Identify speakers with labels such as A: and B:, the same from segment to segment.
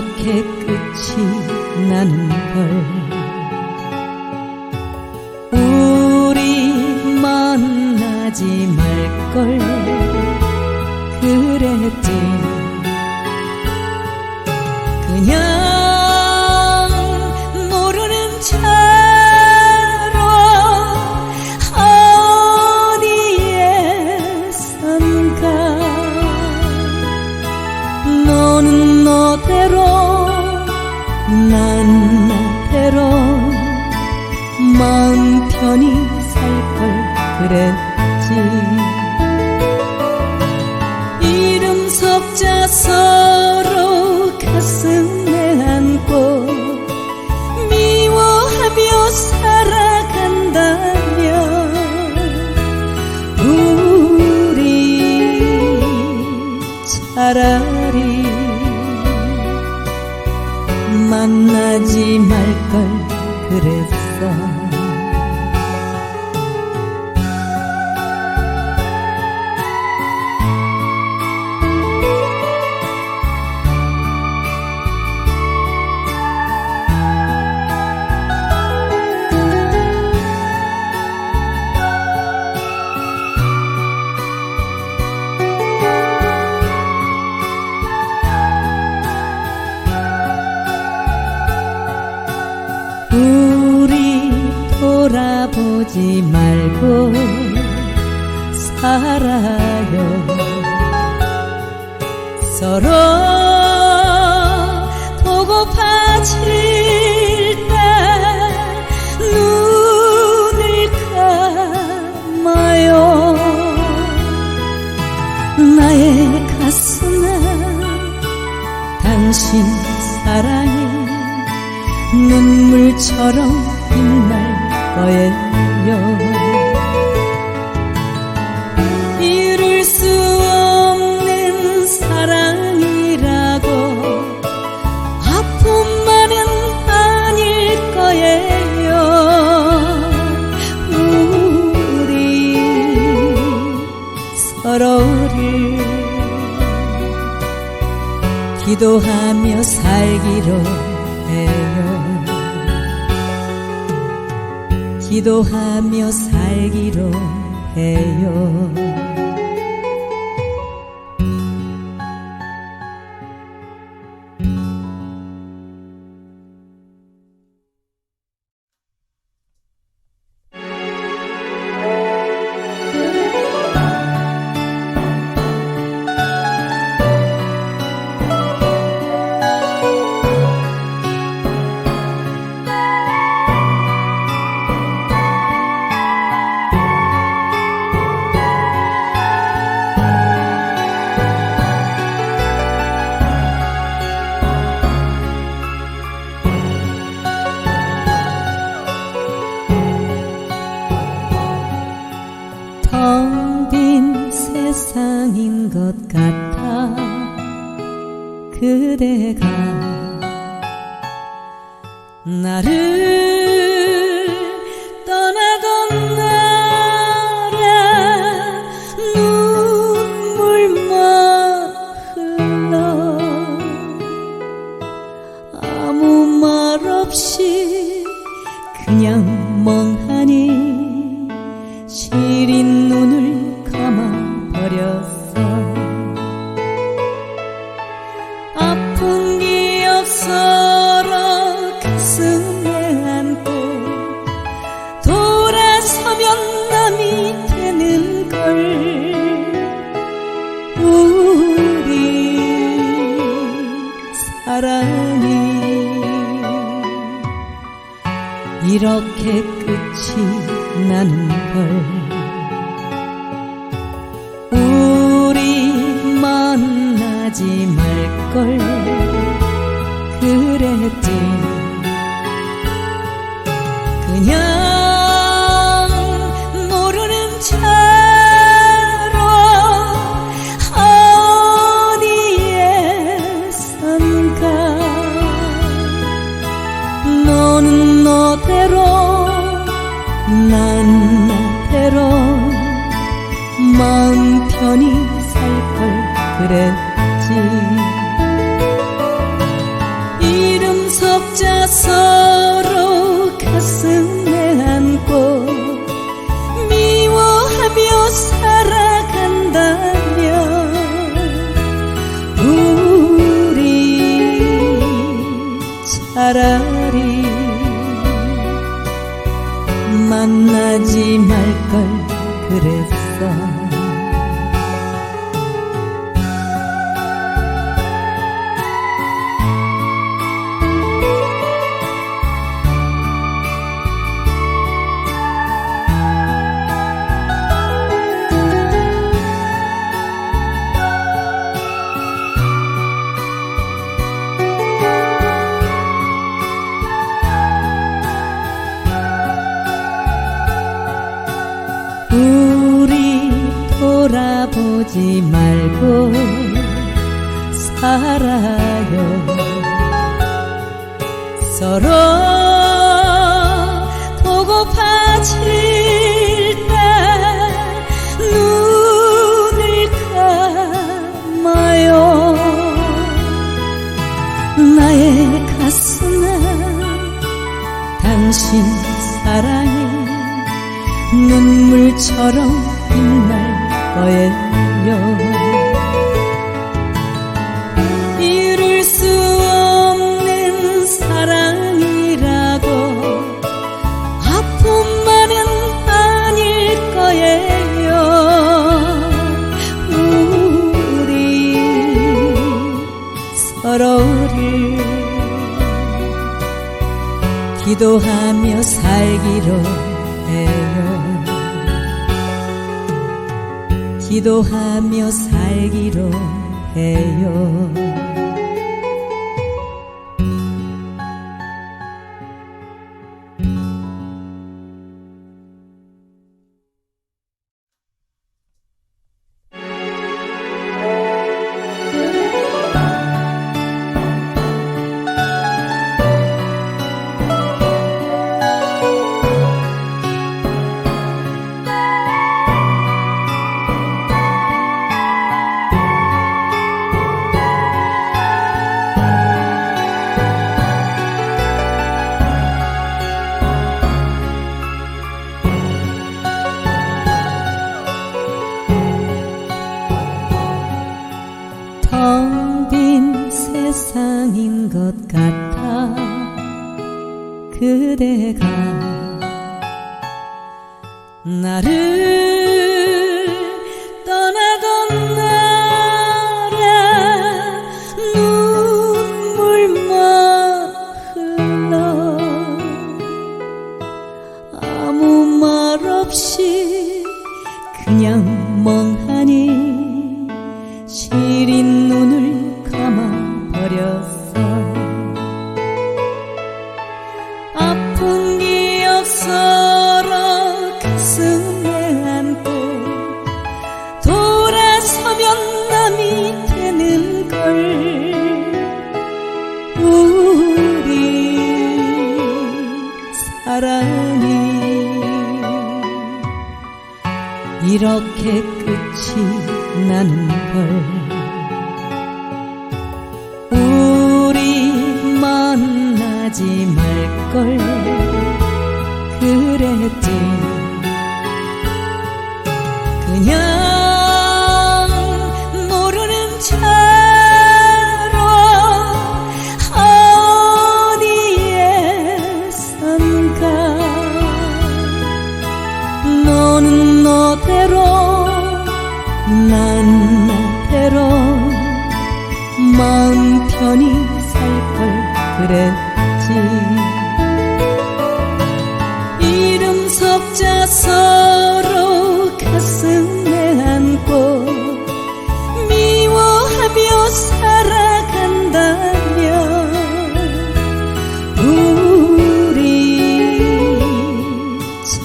A: 이렇게 끝이 나는 걸. 우리 만나지 말걸 난 나대로 마음 편히 살 걸 그랬지. 이름 석자 서로 가슴에 안고 미워하며 살아간다면 우리 차라 만나지 말 걸 그랬어 서로를 기도하며 살기로 해요. 기도하며 살기로 해요. 세상인 것 같아. 그대가 나를 떠나던 날에 눈물만 흘러 아무 말 없이 그냥 멍하니 시린 눈을 사랑이 이렇게 끝이 나는 걸 우리 만나지 말 걸 그랬지. 그냥 서로 가슴에 안고 미워하며 살아간다면 우리 차라리 만나지 말 걸 그랬어 돌아보지 말고 살아요. 서로 보고파질 때 눈을 감아요. 나의 가슴에 당신 사랑이 눈물처럼 빛날 거예요 기도하며 살기로 해요. 기도하며 살기로 해요. 그대가 나를 이렇게 끝이 나는 걸. 우리 만나지 말 걸. 그랬지. 그냥 살아간다면 우리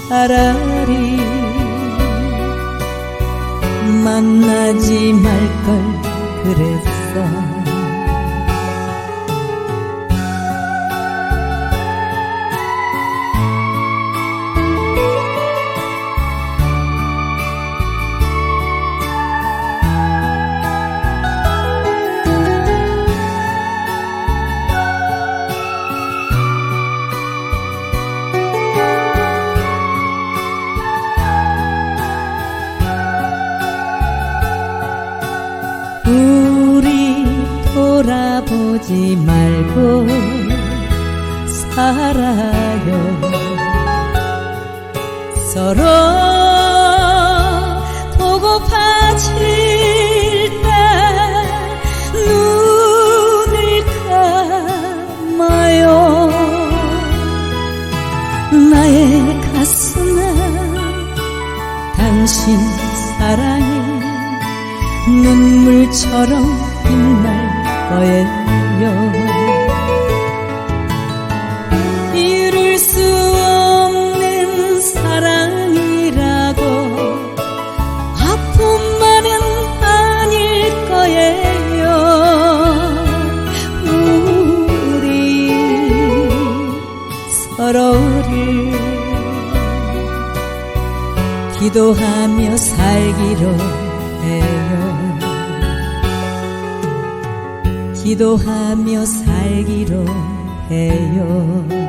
A: 차라 돌아보지 말고 살아요. 서로 보고 파질 때 눈을 감아요. 나의 가슴에 당신 사랑이 눈물처럼 빛날 거예요 이룰 수 없는 사랑이라고 아픔만은 아닐 거예요. 우리 서로를 기도하며 살기로 해 기도하며 살기로 해요.